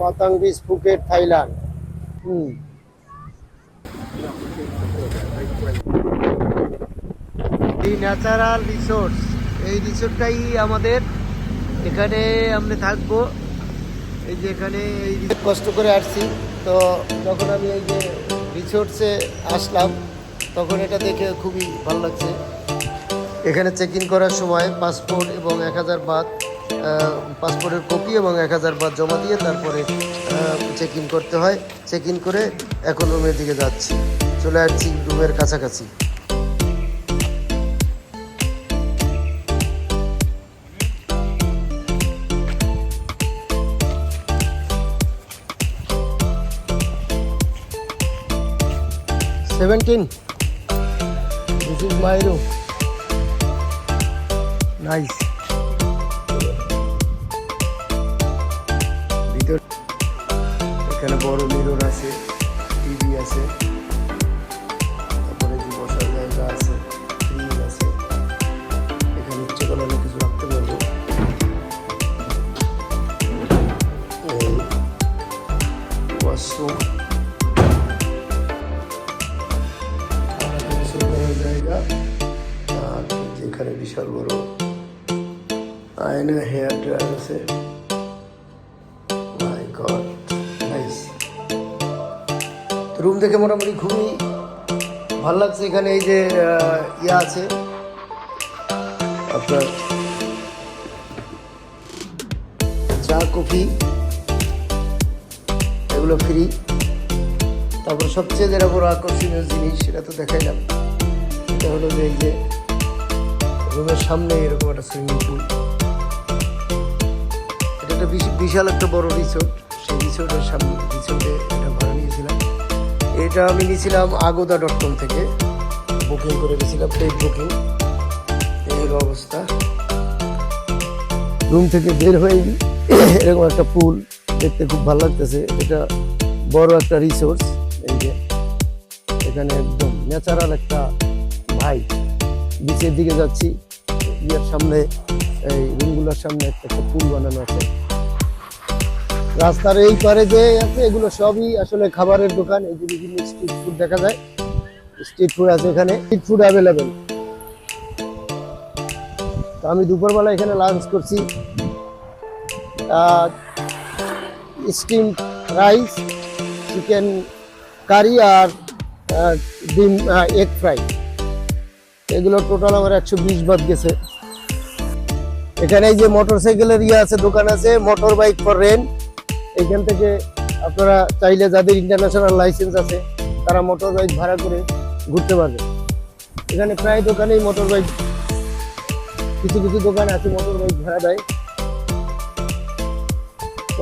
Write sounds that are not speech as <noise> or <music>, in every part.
Patong beach Phuket Thailand. হুম। এই natural resource এই রিসোর্টটাই আমাদের। এখানে আমরা থাকব। এই যে এখানে এই কষ্ট করে আসছি। তো যখন আমি এই যে রিসোর্টসে আসলাম তখন এটা দেখে খুবই ভালো লাগছে। এখানে চেক ইন করার সময় পাসপোর্ট এবং এক হাজার বাদ পাসপোর্টের কপি এবং এক হাজার বাদ জমা দিয়ে তারপরে চেক ইন করতে হয়। চেক ইন করে এখন রুমের দিকে যাচ্ছি। চলে আসছি রুমের কাছাকাছি। Seventeen this is my room nice এখানে বড় মিরর আছে টিভি আছে। মোটামুটি খুবই ভালো লাগছে এখানে এই যে ইয়ে আছে। আপনার চা, কফি, এগুলো ফ্রি। তারপর সবচেয়ে যেটা বড় আকর্ষণীয় জিনিস, সেটা তো দেখাইলাম। এটা হলো যে এই যে রুমের সামনে এরকম একটা সুইমিং পুল। এটা একটা বিশ- বিশাল একটা বড় রিসোর্ট সেই রিসোর্টের সামনে রিসোর্টে এটা আমি নিয়েছিলাম আগোদা ডট কম থেকে। বুকিং করে গেছিলাম পেড বুকিং এই অবস্থা। রুম থেকে বের হয়ে <coughs> এরকম একটা পুল দেখতে খুব ভালো লাগতেছে। এটা বড় একটা রিসোর্স এই যে, এখানে একদম ন্যাচারাল একটা ভাই বিচের দিকে যাচ্ছি, ইয়ার সামনে, এই রুমগুলোর সামনে একটা পুল বানানো আছে। রাস্তার এই পারে যে আছে, এগুলো সবই আসলে খাবারের দোকান, এই যে বিভিন্ন স্ট্রিট ফুড দেখা যায়। স্ট্রিট ফুড আছে এখানে স্ট্রিট ফুড অ্যাভেলেবেল তো আমি দুপুরবেলা এখানে লাঞ্চ করছি। স্টিম রাইস চিকেন কারি আর ডিম এগ ফ্রাই এগুলো টোটাল আমার একশো বিশ বাদ গেছে। এখানে এই যে মোটর সাইকেলের ইয়ে আছে, দোকান আছে মোটর বাইক ফর রেন্ট এখান থেকে আপনারা চাইলে যাদের ইন্টারন্যাশনাল লাইসেন্স আছে, তারা মোটর বাইক ভাড়া করে ঘুরতে পারবে। এখানে প্রায় দোকানেই মোটর বাইক কিছু কিছু দোকান আছে মোটর বাইক ভাড়া দেয়।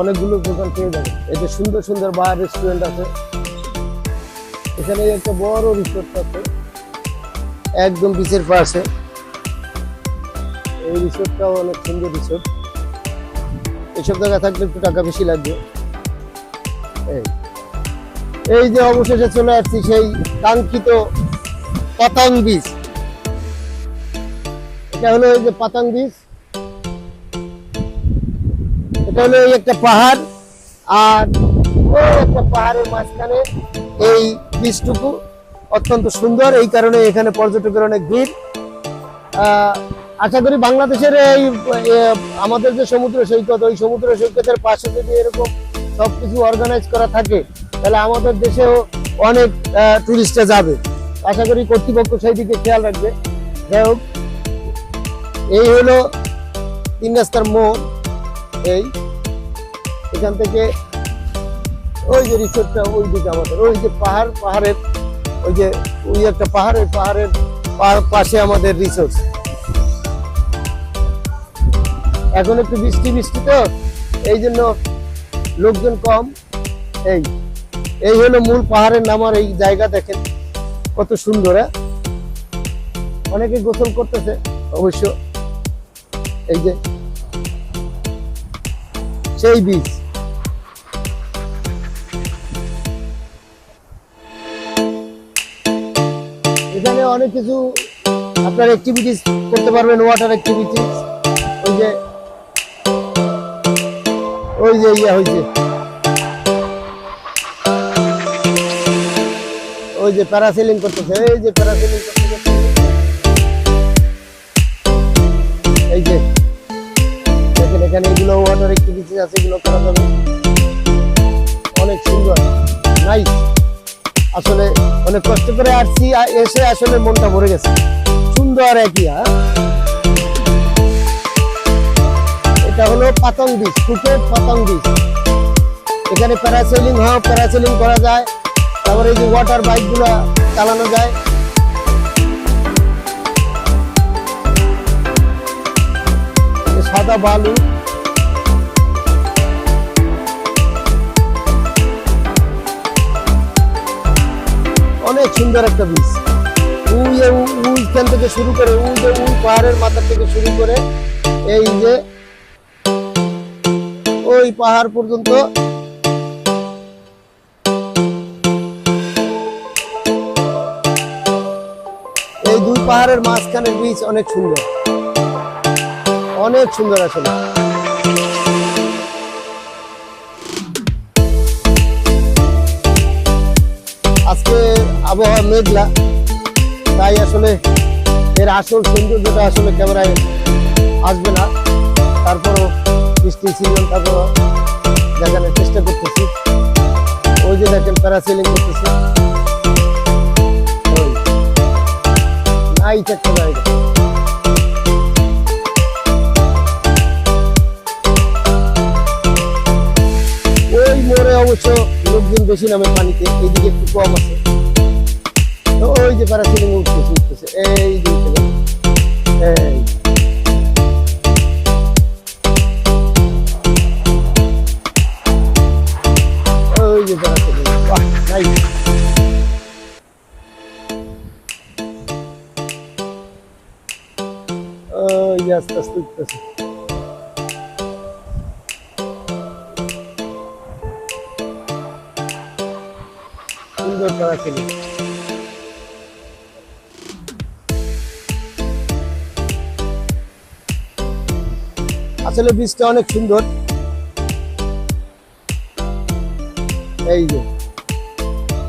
অনেকগুলো দোকান পেয়ে যাবে। যে সুন্দর সুন্দর বার রেস্টুরেন্ট আছে। এখানে একটা বড় রিসোর্ট আছে, একদম বিচের পাশে। এই রিসোর্টটাও অনেক সুন্দর রিসোর্ট এইসব জায়গায় থাকলে একটু টাকা বেশি লাগবে। এই। এই যে অবশেষে চলে আসছি সেই কাঙ্ক্ষিত পাতাং বীজ। এটা হলো এই যে পাতাং বীজ। এটা হলো এই একটা পাহাড়। আর ওই একটা পাহাড়ের মাঝখানে এই বীজটুকু অত্যন্ত সুন্দর। এই কারণে এখানে পর্যটকের অনেক ভিড়। আশা করি বাংলাদেশের এই আমাদের যে সমুদ্র সৈকত, ওই সমুদ্র সৈকতের পাশে যদি এরকম সবকিছু অর্গানাইজ করা থাকে, তাহলে আমাদের দেশেও অনেক টুরিস্টরা যাবে। আশা করি কর্তৃপক্ষ সেই দিকে খেয়াল রাখবে। যাই হোক, এই হলো তিন রাস্তার মোড়। এই, এখান থেকে ওই যে রিসোর্টটা ওই দিকে আমাদের, ওই যে পাহাড়, পাহাড়ের, ওই যে ওই একটা পাহাড় পাহাড়ের পা- পাশে আমাদের রিসোর্ট। এখন একটু বৃষ্টি বৃষ্টি তো? এই জন্য লোকজন কম। এই এই হলো মূল পাহাড়ের নামার এই জায়গা দেখেন। কত সুন্দর হ্যাঁ? অনেকে গোসল করতেছে, অবশ্য। এই যে, সেই বীজ। এখানে অনেক কিছু আপনার অ্যাক্টিভিটিস করতে পারবেন ওয়াটার অ্যাক্টিভিটিস ওই যে ওই যে, ইয়া হয়েছে ওই যে প্যারাসিলিং করতেছে, এই যে প্যারাসিলিং করতেছে। এই যে, দেখেন এখানে এগুলো ওয়াটার অ্যাক্টিভিটিস আছে, এগুলো করা যাবে। অনেক সুন্দর নাইস আসলে অনেক কষ্ট করে আসছি এসে আসলে মনটা ভরে গেছে। সুন্দর একই হ্যাঁ? এটা হলো Patong beach Phuket Patong beach এখানে প্যারাসেলিং হয় প্যারাসেলিং করা যায়। তারপরে এই যে ওয়াটার বাইকগুলো চালানো যায়। সাদা বালু। অনেক সুন্দর একটা বীজ। উই উইখান থেকে শুরু করে, উই যে উই পাহাড়ের মাথা থেকে শুরু করে, এই যে ওই পাহাড় পর্যন্ত। এই দুই পাহাড়ের মাঝখানের বীজ অনেক সুন্দর। অনেক সুন্দর আসলে। আজকে আবহাওয়া মেঘলা, তাই আসলে এর আসল সৌন্দর্যটা আসলে ক্যামেরায় আসবে না। তারপরও বৃষ্টি সিজন তারপরও দেখানোর চেষ্টা করতেছি। ওই যে দেখেন প্যারাসেলিং করতেছি। নাইস একটা জায়গা। ওই মোড়ে অবশ্য লোকজন বেশি নামে পানিতে, এইদিকে একটু কম আছে। ওই যে প্যারাসিলিং উঠতেছে উঠতেছে। এই যে আস্তে আস্তে উঠতেছে সুন্দর প্যারাসিলিং আসলে বীজটা অনেক সুন্দর। এই যে,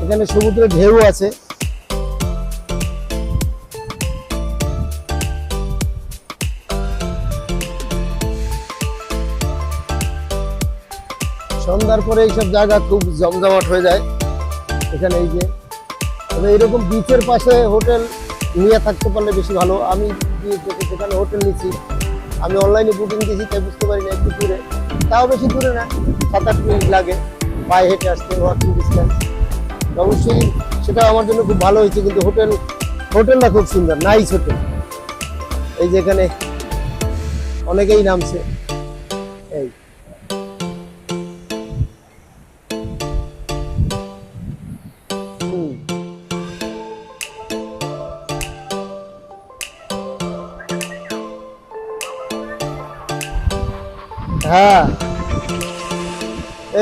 এখানে সমুদ্রের ঢেউ আছে। সন্ধ্যার পরে এইসব জায়গা খুব জমজমাট হয়ে যায়। এখানে এই যে তবে এরকম বিচের পাশে হোটেল নিয়ে থাকতে পারলে বেশি ভালো। আমি যেখানে হোটেল নিচ্ছি, আমি অনলাইনে বুকিং দিয়েছি, তাই বুঝতে পারি না একটু দূরে। তাও বেশি দূরে না সাত আট মিনিট লাগে পায়ে হেঁটে আসতে ওয়াকিং ডিস্টেন্স অবশ্যই সেটা আমার জন্য খুব ভালো হয়েছে, কিন্তু হোটেল, হোটেলটা খুব সুন্দর নাইস হোটেল। এই যে এখানে অনেকেই নামছে। হ্যাঁ।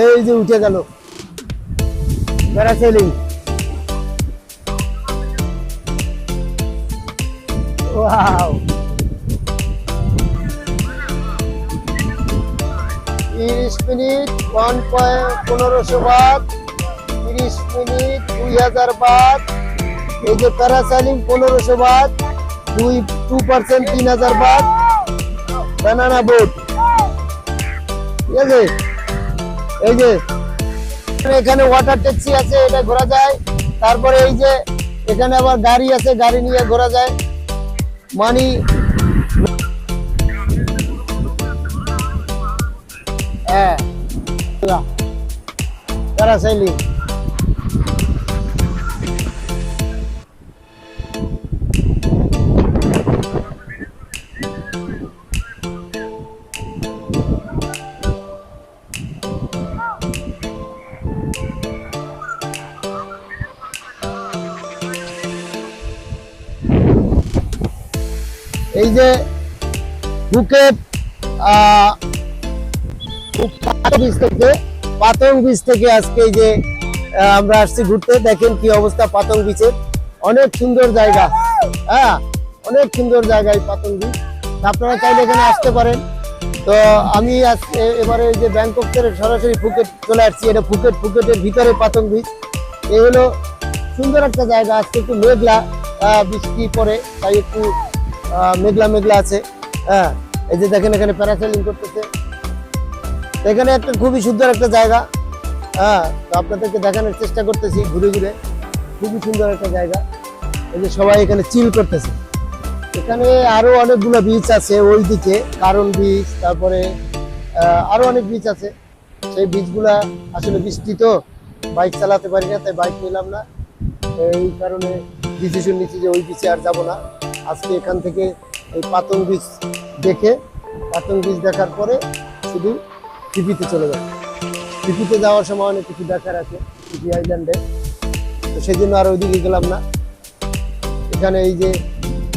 এই যে উঠে গেল। Parasailing wow. তিরিশ মিনিট ওয়ান পয়েন্ট পনেরোশো বাদ। তিরিশ মিনিট, দুই হাজার বাদ। এই যে প্যারাসাইলিং পনেরোশো বাদ। দুই টু পার্সেন্ট তিন হাজার বাদ। ব্যানানা বোট আছে এই যে, এখানে ওয়াটার ট্যাক্সি আছে, এটা ঘোরা যায়। তারপরে এই যে, এখানে আবার গাড়ি আছে, গাড়ি নিয়ে ঘোরা যায়। মানি হ্যাঁ তারা এই যে বুকেট বীজ থেকে, পাতং বীজ থেকে আজকে যে আমরা আসছি ঘুরতে। দেখেন কি অবস্থা পাতং বীচের অনেক সুন্দর জায়গা। হ্যাঁ অনেক সুন্দর জায়গা এই পাতং বীচ আপনারা চাইলে এখানে আসতে পারেন। তো আমি আজ- এ- এবারে যে ব্যাংকক থেকে সরাসরি ফুকেট চলে আসছি। এটা ফুকেট, ফুকেটের ভিতরে পাতং বীচ এই হলো সুন্দর একটা জায়গা। আজকে একটু মেঘলা বৃষ্টি পরে তাই একটু মেঘলা মেঘলা আছে। হ্যাঁ এই যে দেখেন এখানে প্যারাসেলিং করতেছে। এখানে একটা খুবই সুন্দর একটা জায়গা। হ্যাঁ তো আপনাদেরকে দেখানোর চেষ্টা করতেছি ঘুরে ঘুরে। খুবই সুন্দর একটা জায়গা। এই যে সবাই এখানে চিল করতেছে। এখানে আরও অনেকগুলো বিচ আছে ওই দিকে কারণ বিচ তারপরে আহ, আরও অনেক বিচ আছে। সেই বিচগুলা আসলে বৃষ্টি তো বাইক চালাতে পারি না তাই বাইক নিলাম না। এই কারণে ডিসিশন নিচ্ছি যে ওই বিচে আর যাব না। আজকে এখান থেকে এই পাতং বীজ দেখে পাতং বীজ দেখার পরে শুধু টিপিতে চলে যাব। টিপিতে যাওয়ার সময় অনেক কিছু দেখার আছে টিপি আইল্যান্ডে তো সেই জন্য আর ওইদিকে গেলাম না। এখানে এই যে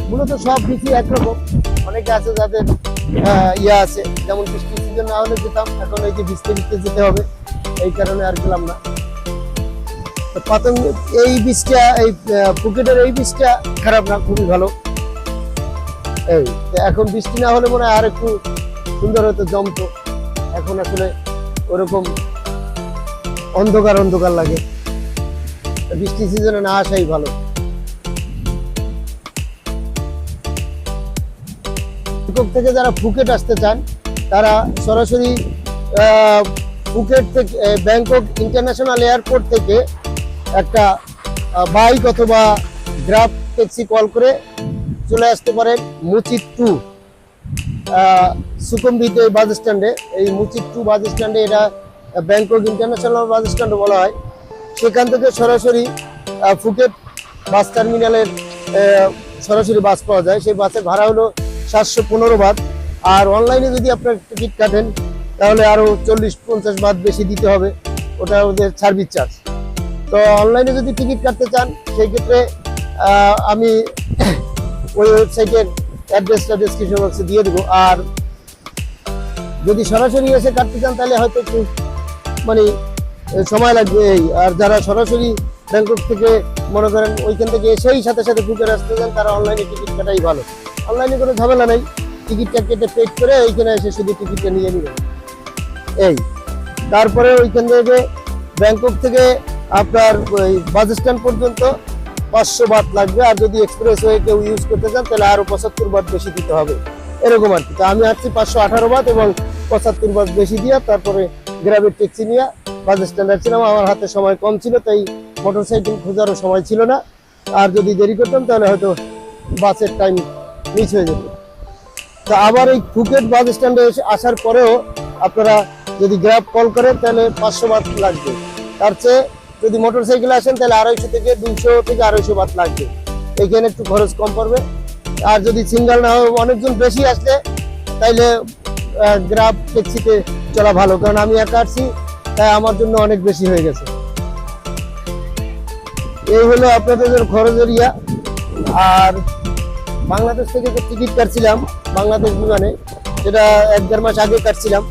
মূলত সব বিচই একরকম। অনেকে আছে যাদের ইয়ে আছে যেমন বৃষ্টি সিজন না হলে যেতাম এখন এই যে ভিজতে ভিজতে যেতে হবে এই কারণে আর গেলাম না। পাতঙ্গ এই বীজটা এই আহ, ফুকেটের এই বীজটা খারাপ না খুবই ভালো। এই এখন বৃষ্টি না হলে মনে হয় আর একটু সুন্দর হতো, জমতো। এখন আসলে ওরকম অন্ধকার অন্ধকার লাগে। বৃষ্টি সিজনে না আসাই ভালো। থেকে যারা ফুকেট আসতে চান, তারা সরাসরি ফুকেট থেকে ব্যাংকক ইন্টারন্যাশনাল এয়ারপোর্ট থেকে একটা বাইক অথবা গ্রাফ ট্যাক্সি কল করে চলে আসতে পারেন মুচিত টু। সুকুম্বিতে বাস স্ট্যান্ডে। এই মুচিত টু বাস স্ট্যান্ডে এটা ব্যাংকক ইন্টারন্যাশনাল বাস স্ট্যান্ড বলা হয়। সেখান থেকে সরাসরি ফুকেট বাস টার্মিনালের সরাসরি বাস পাওয়া যায়। সেই বাসের ভাড়া হলো সাতশো পনেরো বাদ। আর অনলাইনে যদি আপনার টিকিট কাটেন, তাহলে আরও চল্লিশ পঞ্চাশ বাদ বেশি দিতে হবে। ওটা ওদের সার্ভিস চার্জ তো অনলাইনে যদি টিকিট কাটতে চান, সেই ক্ষেত্রে আমি ওই ওয়েবসাইটের অ্যাড্রেসটা ডিসক্রিপশন বক্সে দিয়ে দেবো। আর যদি সরাসরি এসে কাটতে চান, তাহলে হয়তো একটু মানে সময় লাগবে এই। আর যারা সরাসরি ব্যাংকক থেকে মনে করেন ওইখান থেকে এসেই সাথে সাথে ফুকের আসতে চান, তারা অনলাইনে টিকিট কাটাই ভালো। অনলাইনে কোনো ঝামেলা নেই। টিকিটটা কেটে পেড করে ওইখানে এসে শুধু টিকিটটা নিয়ে নেবেন। এই, তারপরে ওইখান থেকে ব্যাংকক থেকে আপনার ওই বাস স্ট্যান্ড পর্যন্ত পাঁচশো বাদ লাগবে। আর যদি এক্সপ্রেস ওয়ে কেউ ইউজ করতে চান, তাহলে আরও পঁচাত্তর বাদ বেশি দিতে হবে। এরকম আর কি। তো আমি আসছি পাঁচশো আঠারো বাট এবং পঁচাত্তর বাট বেশি দিয়ে, তারপরে গ্রামের ট্যাক্সি নিয়ে বাস স্ট্যান্ড আসছিলাম আমার হাতে সময় কম ছিল, তাই মোটর সাইকেল খোঁজারও সময় ছিল না। আর যদি দেরি করতাম, তাহলে হয়তো বাসের টাইম মিস হয়ে যেত। তা আবার এই ফুকেট বাস স্ট্যান্ডে এসে আসার পরেও আপনারা যদি গ্র্যাব কল করেন, তাহলে পাঁচশো বাদ লাগবে। তার চেয়ে যদি মোটর সাইকেল আসেন, তাহলে আড়াইশো থেকে দুইশো থেকে আড়াইশো বাত লাগবে। এইখানে একটু খরচ কম পড়বে। আর যদি সিঙ্গেল না হয়, অনেকজন বেশি আসলে, তাইলে গ্রাফ ট্যাক্সিতে চলা ভালো। কারণ আমি একা আসছি তাই আমার জন্য অনেক বেশি হয়ে গেছে। এই হলো আপনাদের খরচের ইয়া। আর বাংলাদেশ থেকে যে টিকিট কাটছিলাম, বাংলাদেশ বিমানে যেটা এক দেড় মাস আগে কাটছিলাম,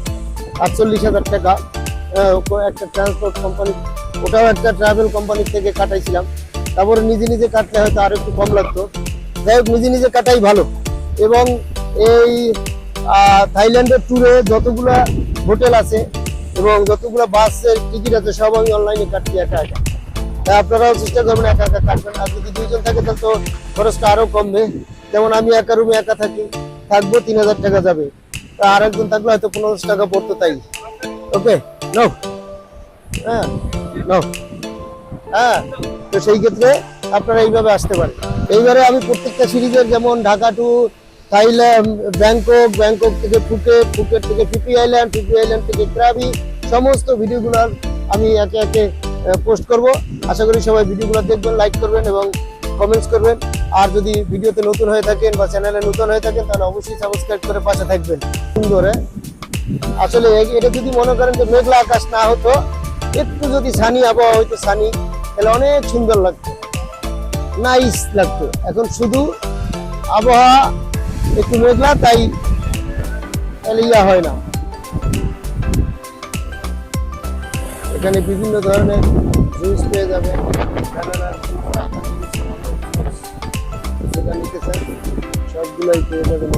আটচল্লিশ হাজার টাকা। একটা ট্রান্সপোর্ট কোম্পানি ওটাও একটা ট্রাভেল কোম্পানি থেকে কাটাইছিলাম। তারপরে নিজে নিজে কাটলে হয়তো আরও একটু কম লাগতো। যাই হোক, নিজে নিজে কাটাই ভালো। এবং এই থাইল্যান্ডের ট্যুরে যতগুলা হোটেল আছে এবং যতগুলা বাসের টিকিট আছে, সব আমি অনলাইনে কাটছি একা একা। তাই আপনারাও চেষ্টা করবেন একা একা কাটবেন আর যদি দুইজন থাকে, তাহলে তো খরচটা আরও কমবে। যেমন আমি একা রুমে একা থাকি, থাকব তিন হাজার টাকা যাবে। তা আর একজন থাকলে হয়তো পনেরোশো টাকা পড়তো তাই। ওকে নো হ্যাঁ হ্যাঁ তো সেই ক্ষেত্রে আপনারা এইভাবে আসতে পারেন। এইবারে আমি প্রত্যেকটা সিরিজের যেমন Dhaka to Thailand, Bangkok Bangkok থেকে ফুকেট ফুকেট থেকে Phi Phi island Phi Phi island থেকে ক্রাবি, সমস্ত ভিডিওগুলোর আমি একে একে পোস্ট করব। আশা করি সবাই ভিডিওগুলো দেখবেন লাইক করবেন এবং কমেন্টস করবেন। আর যদি ভিডিওতে নতুন হয়ে থাকেন বা চ্যানেলে নতুন হয়ে থাকেন, তাহলে অবশ্যই সাবস্ক্রাইব করে পাশে থাকবেন। সুন্দর হ্যাঁ? আসলে এটা যদি মনে করেন যে মেঘলা আকাশ না হতো একটু যদি সানি আবহাওয়া হইতো, সানি, তাহলে অনেক সুন্দর লাগতো। নাইস লাগতো। এখন শুধু আবহাওয়া একটু মেঘলা, তাই তাহলে ইয়া হয় না। এখানে বিভিন্ন ধরনের জুস পেয়ে যাবে। যেটা নিতে চান সবগুলোই পেয়ে যাবেন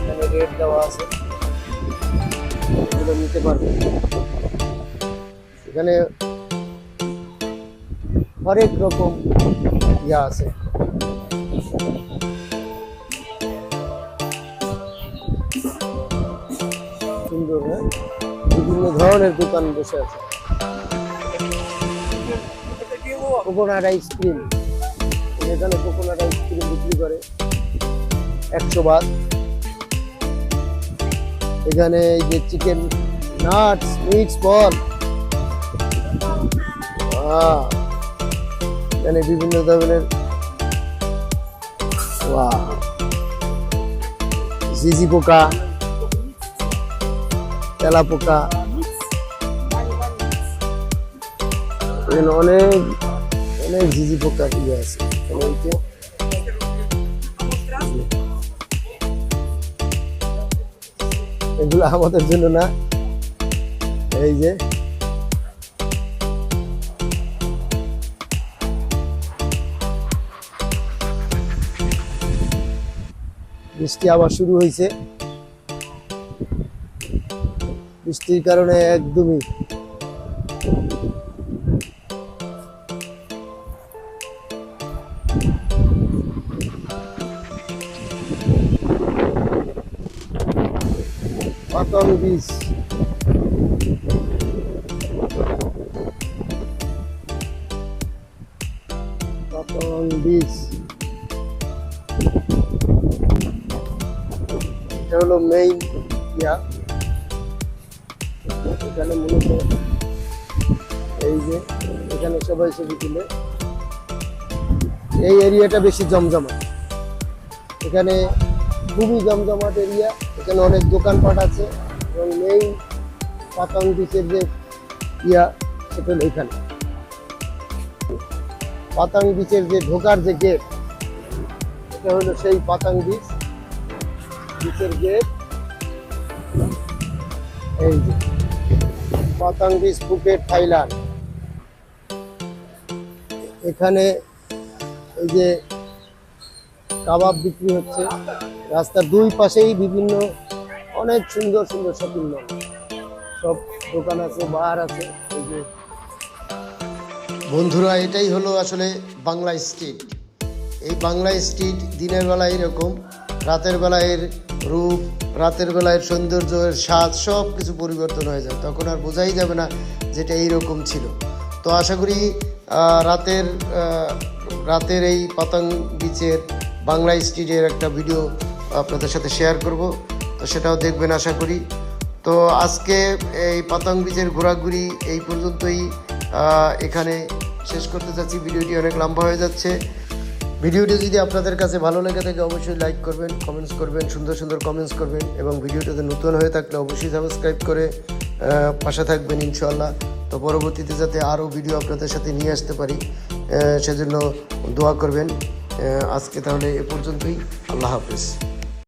এখানে রেট দেওয়া আছে। এগুলো নিতে পারবেন এখানে হরেক রকম ইয়া আছে। সুন্দর হ্যাঁ? বিভিন্ন ধরনের দোকান বসে আছে। কোকোনাট আইসক্রিম এখানে কোকোনাট আইসক্রিম বিক্রি করে একশো বাদ এখানে এই যে চিকেন নাটস মিক্স বল। এখানে বিভিন্ন ধরনের জিজি পোকা তেলা পোকা অনেক অনেক ঝিঝি পোকা ইয়ে আছে। এখানে এগুলো আমাদের জন্য না। এই যে। বৃষ্টি আবার শুরু হয়েছে। বৃষ্টির কারণে একদমই পাতল বীজ। হলো মেইন ইয়া। এখানে মূলত এই যে, এখানে সবাই ছবি তুলে। এই এরিয়াটা বেশি জমজমাট। এখানে খুবই জমজমাট এরিয়া। এখানে অনেক দোকানপাট আছে। এবং মেইন পাতাং বিচের যে ইয়া, সেটা এখানে। পাতাং বিচের যে ঢোকার যে গেট এটা হলো সেই পাতাং বিচ বিচের গেট এই যে পাতাং বিচ ফুকেট থাইল্যান্ড এখানে এই যে কাবাব বিক্রি হচ্ছে। রাস্তার দুই পাশেই বিভিন্ন অনেক সুন্দর সুন্দর শপিং মল সব দোকান আছে, বার আছে, এই যে। বন্ধুরা, এটাই হলো আসলে বাংলা স্ট্রিট এই বাংলা স্ট্রিট দিনের বেলায় এরকম রাতের বেলায় এর রূপ, রাতের বেলায় সৌন্দর্য এর স্বাদ সব কিছু পরিবর্তন হয়ে যায়। তখন আর বোঝাই যাবে না যেটা এইরকম ছিল। তো আশা করি রাতের রাতের এই পাতাং বিচের বাংলা স্ট্রিটের একটা ভিডিও আপনাদের সাথে শেয়ার করব। তো সেটাও দেখবেন আশা করি। তো আজকে এই পাতাং বিচের ঘোরাঘুরি এই পর্যন্তই। এখানে শেষ করতে চাচ্ছি। ভিডিওটি অনেক লম্বা হয়ে যাচ্ছে। ভিডিওটি যদি আপনাদের কাছে ভালো লেগে থাকে, অবশ্যই লাইক করবেন কমেন্টস করবেন, সুন্দর সুন্দর কমেন্টস করবেন এবং ভিডিওটাতে নতুন হয়ে থাকলে অবশ্যই সাবস্ক্রাইব করে পাশে থাকবেন ইনশাল্লাহ তো পরবর্তীতে যাতে আরও ভিডিও আপনাদের সাথে নিয়ে আসতে পারি সেজন্য দোয়া করবেন। আজকে তাহলে এ পর্যন্তই। আল্লাহ হাফেজ।